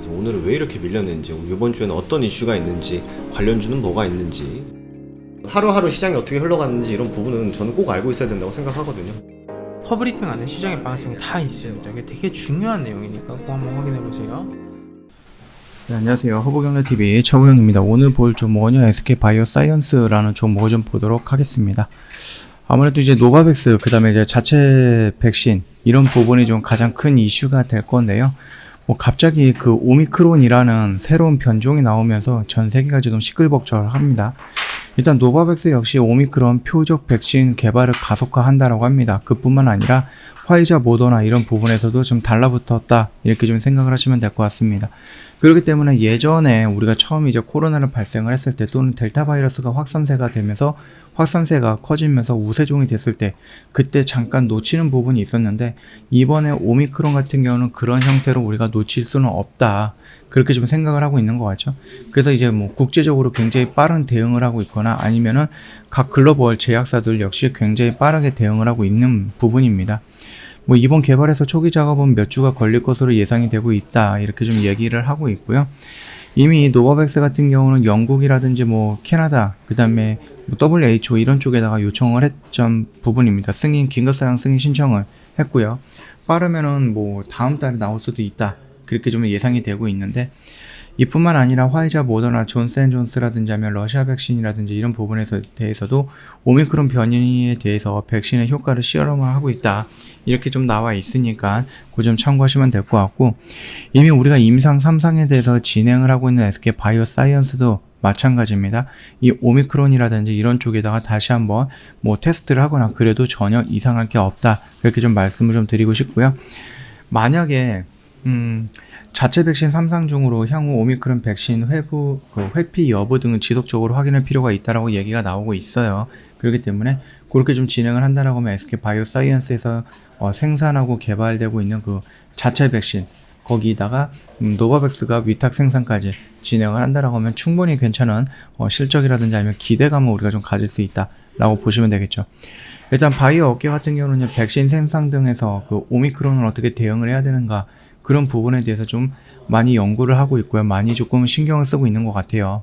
그래서 오늘은 왜 이렇게 밀렸는지, 이번 주에는 어떤 이슈가 있는지, 관련주는 뭐가 있는지, 하루하루 시장이 어떻게 흘러가는지 이런 부분은 저는 꼭 알고 있어야 된다고 생각하거든요. 퍼브리핑 안에 시장의 방향성이 다 있습니다. 이게 되게 중요한 내용이니까 꼭 한번 확인해 보세요. 네, 안녕하세요. 허브경제TV 최보영입니다. 오늘 볼 종목은요, SK바이오사이언스라는 종목을 좀 보도록 하겠습니다. 아무래도 이제 노바백스, 그 다음에 이제 자체 백신, 이런 부분이 좀 가장 큰 이슈가 될 건데요. 뭐 갑자기 그 오미크론이라는 새로운 변종이 나오면서 전 세계가 지금 시끌벅적합니다. 일단 노바백스 역시 오미크론 표적 백신 개발을 가속화한다라고 합니다. 그뿐만 아니라 화이자 모더나 이런 부분에서도 좀 달라붙었다 이렇게 좀 생각을 하시면 될 것 같습니다. 그렇기 때문에 예전에 우리가 처음 이제 코로나를 발생을 했을 때 또는 델타 바이러스가 확산세가 되면서 확산세가 커지면서 우세종이 됐을 때 그때 잠깐 놓치는 부분이 있었는데 이번에 오미크론 같은 경우는 그런 형태로 우리가 놓칠 수는 없다. 그렇게 좀 생각을 하고 있는 것 같죠. 그래서 이제 뭐 국제적으로 굉장히 빠른 대응을 하고 있거나 아니면은 각 글로벌 제약사들 역시 굉장히 빠르게 대응을 하고 있는 부분입니다. 뭐 이번 개발에서 초기 작업은 몇 주가 걸릴 것으로 예상이 되고 있다 이렇게 좀 얘기를 하고 있고요. 이미 노바백스 같은 경우는 영국이라든지 뭐 캐나다 그 다음에 뭐 WHO 이런 쪽에다가 요청을 했던 부분입니다. 승인 긴급사양 승인 신청을 했고요. 빠르면은 뭐 다음 달에 나올 수도 있다 그렇게 좀 예상이 되고 있는데 이뿐만 아니라 화이자, 모더나, 존스앤존스라든지 하면 러시아 백신이라든지 이런 부분에 대해서도 오미크론 변이에 대해서 백신의 효과를 실험을 하고 있다. 이렇게 좀 나와 있으니까 그 점 참고하시면 될 것 같고 이미 우리가 임상 3상에 대해서 진행을 하고 있는 SK 바이오사이언스도 마찬가지입니다. 이 오미크론이라든지 이런 쪽에다가 다시 한번 뭐 테스트를 하거나 그래도 전혀 이상할 게 없다. 그렇게 좀 말씀을 좀 드리고 싶고요. 만약에 음, 자체 백신 3상 중으로 향후 오미크론 백신 회부, 그 회피 여부 등을 지속적으로 확인할 필요가 있다라고 얘기가 나오고 있어요. 그렇기 때문에 그렇게 좀 진행을 한다라고 하면 SK 바이오사이언스에서 어, 생산하고 개발되고 있는 그 자체 백신 거기다가 음, 노바백스가 위탁 생산까지 진행을 한다라고 하면 충분히 괜찮은 어, 실적이라든지 아니면 기대감을 우리가 좀 가질 수 있다라고 보시면 되겠죠. 일단 바이오 업계 같은 경우는 백신 생산 등에서 그 오미크론을 어떻게 대응을 해야 되는가 그런 부분에 대해서 좀 많이 연구를 하고 있고요. 많이 조금 신경을 쓰고 있는 것 같아요.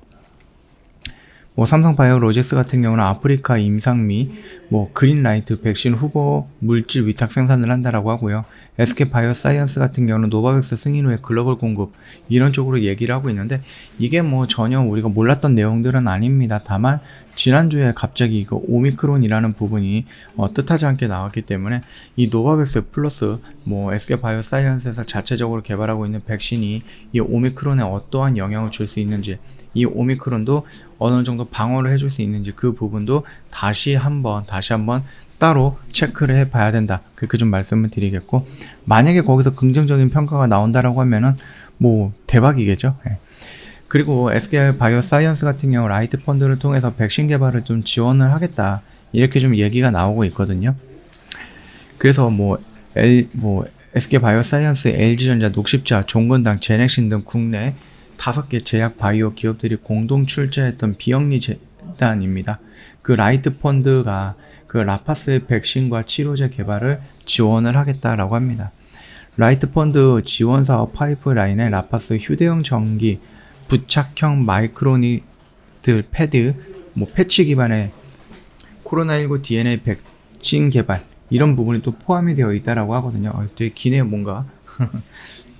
뭐 삼성바이오 로직스 같은 경우는 아프리카 임상미, 뭐 그린라이트 백신 후보 물질 위탁 생산을 한다라고 하고요. SK 바이오 사이언스 같은 경우는 노바백스 승인 후에 글로벌 공급 이런 쪽으로 얘기를 하고 있는데 이게 뭐 전혀 우리가 몰랐던 내용들은 아닙니다. 다만 지난주에 갑자기 이거 오미크론이라는 부분이 어, 뜻하지 않게 나왔기 때문에 이 노바백스 플러스 뭐 SK 바이오 사이언스에서 자체적으로 개발하고 있는 백신이 이 오미크론에 어떠한 영향을 줄 수 있는지 이 오미크론도 어느 정도 방어를 해줄 수 있는지 그 부분도 다시 한번 다시 한번 따로 체크를 해 봐야 된다. 그렇게 좀 말씀을 드리겠고 만약에 거기서 긍정적인 평가가 나온다라고 하면은 뭐 대박이겠죠. 예. 그리고 SKR 바이오사이언스 같은 경우 라이트 펀드를 통해서 백신 개발을 좀 지원을 하겠다. 이렇게 좀 얘기가 나오고 있거든요. 그래서 뭐뭐 SK 바이오사이언스, LG전자, 녹십자, 종건당, 제넥신 등 국내 다섯 개 제약 바이오 기업들이 공동 출자했던 비영리 재단입니다. 그 라이트 펀드가 그 라파스의 백신과 치료제 개발을 지원을 하겠다라고 합니다. 라이트 펀드 지원 사업 파이프라인에 라파스 휴대용 전기 부착형 마이크로니들 패드, 뭐 패치 기반의 코로나19 DNA 백신 개발 이런 부분이 또 포함이 되어 있다라고 하거든요. 어, 되게 기네요, 뭔가.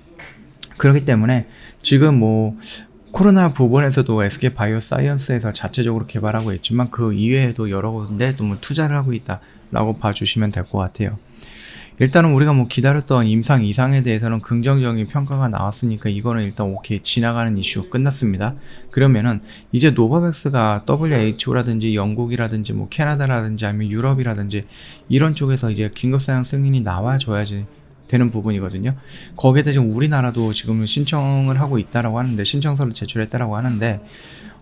그렇기 때문에 지금 뭐 코로나 부분에서도 SK 바이오 사이언스에서 자체적으로 개발하고 있지만 그 이외에도 여러 군데 또뭐 투자를 하고 있다라고 봐주시면 될 것 같아요. 일단은 우리가 뭐 기다렸던 임상 이상에 대해서는 긍정적인 평가가 나왔으니까 이거는 일단 오케이 지나가는 이슈 끝났습니다. 그러면은 이제 노바백스가 WHO라든지 영국이라든지 뭐 캐나다라든지 아니면 유럽이라든지 이런 쪽에서 이제 긴급사양 승인이 나와줘야지 되는 부분이거든요. 거기에 대해 지금 우리나라도 지금 신청을 하고 있다라고 하는데 신청서를 제출했다라고 하는데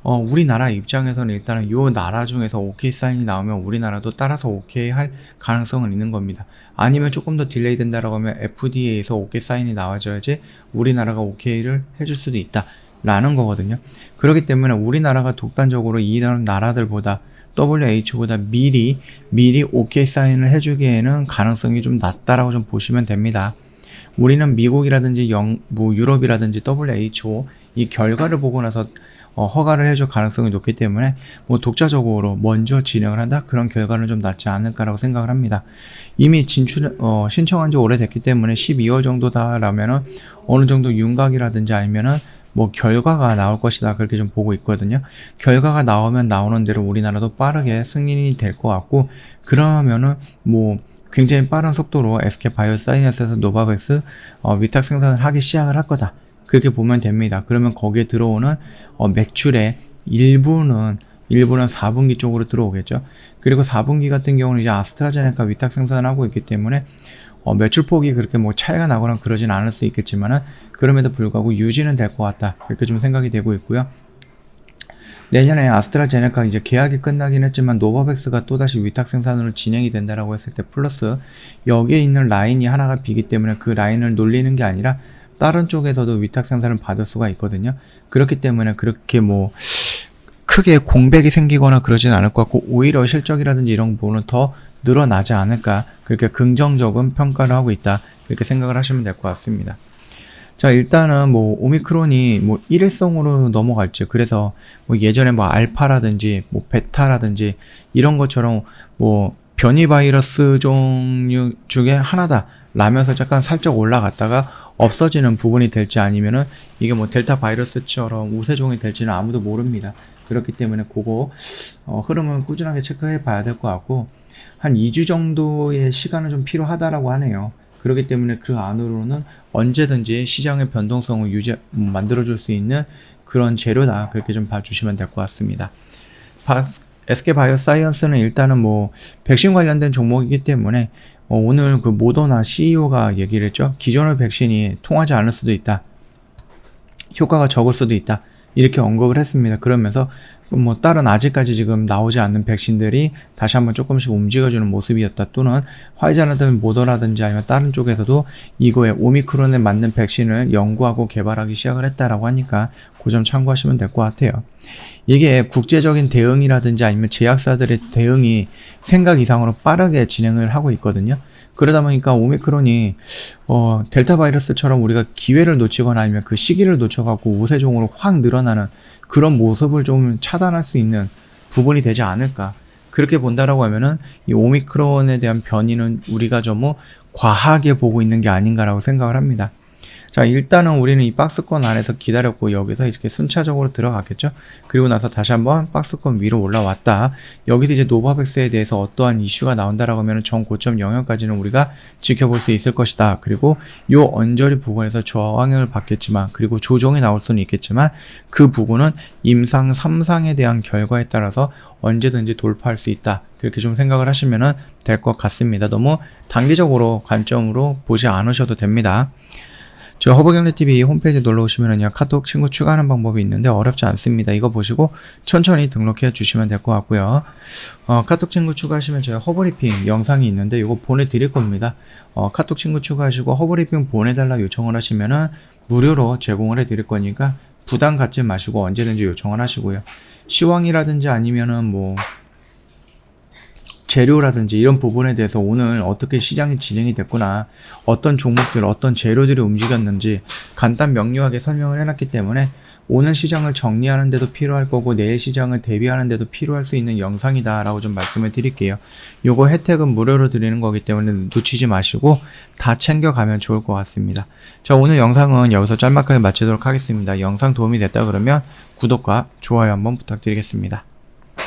어, 우리나라 입장에서는 일단은 요 나라 중에서 오케이 사인이 나오면 우리나라도 따라서 오케이 할 가능성은 있는 겁니다. 아니면 조금 더 딜레이 된다라고 하면 FDA에서 오케이 사인이 나와줘야지 우리나라가 오케이를 해줄 수도 있다. 라는 거거든요. 그렇기 때문에 우리나라가 독단적으로 이런 나라들보다 WH보다 미리 미리 오케이 사인을 해주기에는 가능성이 좀 낮다라고 좀 보시면 됩니다. 우리는 미국이라든지 영, 뭐 유럽이라든지 WHO 이 결과를 보고 나서 어, 허가를 해줄 가능성이 높기 때문에 뭐 독자적으로 먼저 진행을 한다 그런 결과는 좀 낫지 않을까라고 생각을 합니다. 이미 진출 어, 신청한 지 오래됐기 때문에 12월 정도다라면은 어느 정도 윤곽이라든지 아니면은 뭐 결과가 나올 것이다 그렇게 좀 보고 있거든요. 결과가 나오면 나오는 대로 우리나라도 빠르게 승인이 될 것 같고 그러면은 뭐 굉장히 빠른 속도로 SK 바이오사이언스에서 노바백스 어, 위탁 생산을 하기 시작을 할 거다. 그렇게 보면 됩니다. 그러면 거기에 들어오는 어, 매출의 일부는 일부는 4분기 쪽으로 들어오겠죠. 그리고 4분기 같은 경우는 이제 아스트라제네카 위탁 생산을 하고 있기 때문에 어, 매출 폭이 그렇게 뭐 차이가 나거나 그러진 않을 수 있겠지만은 그럼에도 불구하고 유지는 될 것 같다. 이렇게 좀 생각이 되고 있고요. 내년에 아스트라제네카 이제 계약이 끝나긴 했지만 노바백스가 또다시 위탁 생산으로 진행이 된다라고 했을 때 플러스 여기에 있는 라인이 하나가 비기 때문에 그 라인을 놀리는 게 아니라 다른 쪽에서도 위탁 생산을 받을 수가 있거든요. 그렇기 때문에 그렇게 뭐 크게 공백이 생기거나 그러진 않을 것 같고 오히려 실적이라든지 이런 부분은 더 늘어나지 않을까 그렇게 긍정적인 평가를 하고 있다 이렇게 생각을 하시면 될 것 같습니다. 자 일단은 뭐 오미크론이 뭐 일회성으로 넘어갈지 그래서 뭐 예전에 뭐 알파라든지 뭐 베타라든지 이런 것처럼 뭐 변이 바이러스 종류 중에 하나다 라면서 약간 살짝 올라갔다가 없어지는 부분이 될지 아니면은 이게 뭐 델타 바이러스처럼 우세종이 될지는 아무도 모릅니다. 그렇기 때문에 그거 어, 흐름은 꾸준하게 체크해 봐야 될 것 같고 한 2주 정도의 시간은 좀 필요하다라고 하네요. 그렇기 때문에 그 안으로는 언제든지 시장의 변동성을 유지 음, 만들어 줄 수 있는 그런 재료다 그렇게 좀 봐주시면 될 것 같습니다. 바, SK 바이오사이언스는 일단은 뭐 백신 관련된 종목이기 때문에 어, 오늘 그 모더나 CEO가 얘기를 했죠. 기존의 백신이 통하지 않을 수도 있다. 효과가 적을 수도 있다. 이렇게 언급을 했습니다. 그러면서 뭐 다른 아직까지 지금 나오지 않는 백신들이 다시 한번 조금씩 움직여주는 모습이었다. 또는 화이자라든지 모더라든지 아니면 다른 쪽에서도 이거에 오미크론에 맞는 백신을 연구하고 개발하기 시작을 했다라고 하니까 그 점 참고하시면 될 것 같아요. 이게 국제적인 대응이라든지 아니면 제약사들의 대응이 생각 이상으로 빠르게 진행을 하고 있거든요. 그러다 보니까 오미크론이 어, 델타 바이러스처럼 우리가 기회를 놓치거나 아니면 그 시기를 놓쳐갖고 우세종으로 확 늘어나는 그런 모습을 좀 차단할 수 있는 부분이 되지 않을까. 그렇게 본다라고 하면은 이 오미크론에 대한 변이는 우리가 좀 뭐 과하게 보고 있는 게 아닌가라고 생각을 합니다. 자, 일단은 우리는 이 박스권 안에서 기다렸고 여기서 이렇게 순차적으로 들어갔겠죠. 그리고 나서 다시 한번 박스권 위로 올라왔다. 여기서 이제 노바백스에 대해서 어떠한 이슈가 나온다라고 하면 전 고점 영역까지는 우리가 지켜볼 수 있을 것이다. 그리고 요 언저리 부분에서 저항을 받겠지만 그리고 조정이 나올 수는 있겠지만 그 부분은 임상 3상에 대한 결과에 따라서 언제든지 돌파할 수 있다. 그렇게 좀 생각을 하시면 될 것 같습니다. 너무 단기적으로 관점으로 보지 않으셔도 됩니다. 저 허브경례TV 홈페이지 놀러 오시면은요, 카톡 친구 추가하는 방법이 있는데 어렵지 않습니다. 이거 보시고 천천히 등록해 주시면 될 것 같고요. 어, 카톡 친구 추가하시면 저희 허브리핑 영상이 있는데 이거 보내드릴 겁니다. 어, 카톡 친구 추가하시고 허브리핑 보내달라 요청을 하시면은 무료로 제공을 해드릴 거니까 부담 갖지 마시고 언제든지 요청을 하시고요. 시황이라든지 아니면은 뭐 재료라든지 이런 부분에 대해서 오늘 어떻게 시장이 진행이 됐구나 어떤 종목들 어떤 재료들이 움직였는지 간단 명료하게 설명을 해놨기 때문에 오늘 시장을 정리하는 데도 필요할 거고 내일 시장을 대비하는 데도 필요할 수 있는 영상이다 라고 좀 말씀을 드릴게요. 요거 혜택은 무료로 드리는 거기 때문에 놓치지 마시고 다 챙겨가면 좋을 것 같습니다. 자 오늘 영상은 여기서 짤막하게 마치도록 하겠습니다. 영상 도움이 됐다 그러면 구독과 좋아요 한번 부탁드리겠습니다